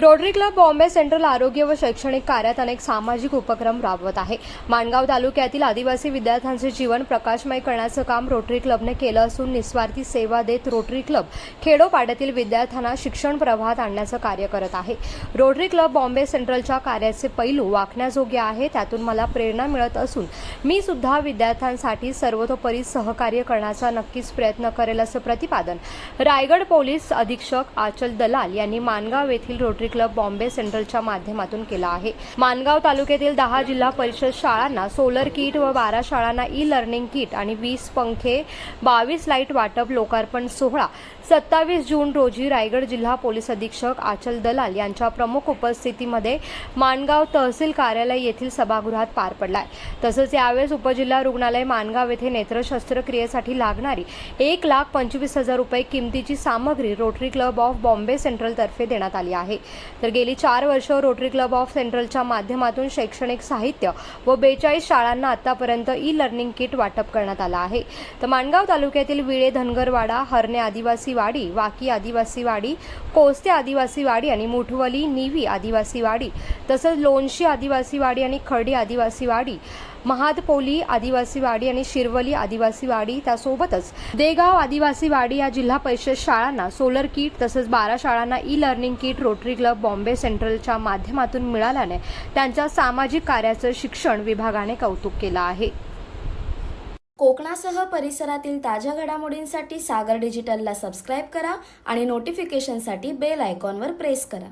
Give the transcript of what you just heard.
Rotary Club Bombay central आरोग्य व शैक्षणिक कार्यात अनेक सामाजिक उपक्रम राबवत आहे. माणगाव तालुक्यातील आदिवासी विद्यार्थ्यांचे जीवन प्रकाशमय करण्याचं काम रोटरी क्लबने केलं असून निस्वार्थी सेवा देत रोटरी क्लब खेडोपाड्यातील विद्यार्थ्यांना शिक्षण प्रवाहात आणण्याचं कार्य करत आहे. रोटरी क्लब बॉम्बे सेंट्रलच्या कार्याचे पैलू वाकण्याजोगे आहे त्यातून मला प्रेरणा मिळत असून मी सुद्धा विद्यार्थ्यांसाठी सर्वतोपरी सहकार्य करण्याचा नक्कीच प्रयत्न करेल असं प्रतिपादन रायगड पोलीस अधीक्षक आचल दलाल यांनी मानगाव येथील रोटरी क्लब बॉम्बे सेंट्रलच्या माध्यमातून केला आहे. मानगाव तालुक्यातील दहा जिल्हा परिषद शाळांना सोलर किट व बारा शाळांना ई लर्निंग किट आणि वीस पंखे बावीस लाइट वाटप लोकार्पण सोहळा सत्तावीस जून रोजी रायगड जिल्हा पोलीस अधीक्षक आचल दलाल यांच्या प्रमुख उपस्थितीमध्ये माणगाव तहसील कार्यालय येथील सभागृहात पार पडलाय. तसंच या यावेळेस उपजिल्हा रुग्णालय मानगाव येथे नेत्र शस्त्रक्रियेसाठी लागणारी एक लाख पंचवीस हजार रुपये किमतीची सामग्री रोटरी क्लब ऑफ बॉम्बे सेंट्रलतर्फे देण्यात आली आहे. तर गेली चार वर्ष रोटरी क्लब ऑफ सेंट्रलच्या माध्यमातून शैक्षणिक साहित्य व बेचाळीस शाळांना आतापर्यंत ई लर्निंग किट वाटप करण्यात आलं आहे. तर माणगाव तालुक्यातील विळे धनगरवाडा हरणे आदिवासी वाडी वाकी आदिवासी वाडी कोस्ते आदिवासी वाडी आणि मुठवली निवी आदिवासी वाडी तसंच लोणशी आदिवासी वाडी आणि खर्डी आदिवासी वाडी महादपोली आदिवासी वाडी आणि शिरवली आदिवासी वाडी त्यासोबतच देगाव आदिवासी वाडी या जिल्हा परिषद शाळांना सोलर किट तसंच बारा शाळांना e learning kit Rotary Club Bombay सेंट्रलच्या माध्यमातून मिळाल्याने त्यांच्या सामाजिक कार्याचं शिक्षण विभागाने कौतुक केलं आहे. कोकणासह परिसरातील ताज्या घडामोडींसाठी सागर डिजिटलला सबस्क्राईब करा आणि नोटिफिकेशनसाठी बेल आयकॉनवर प्रेस करा.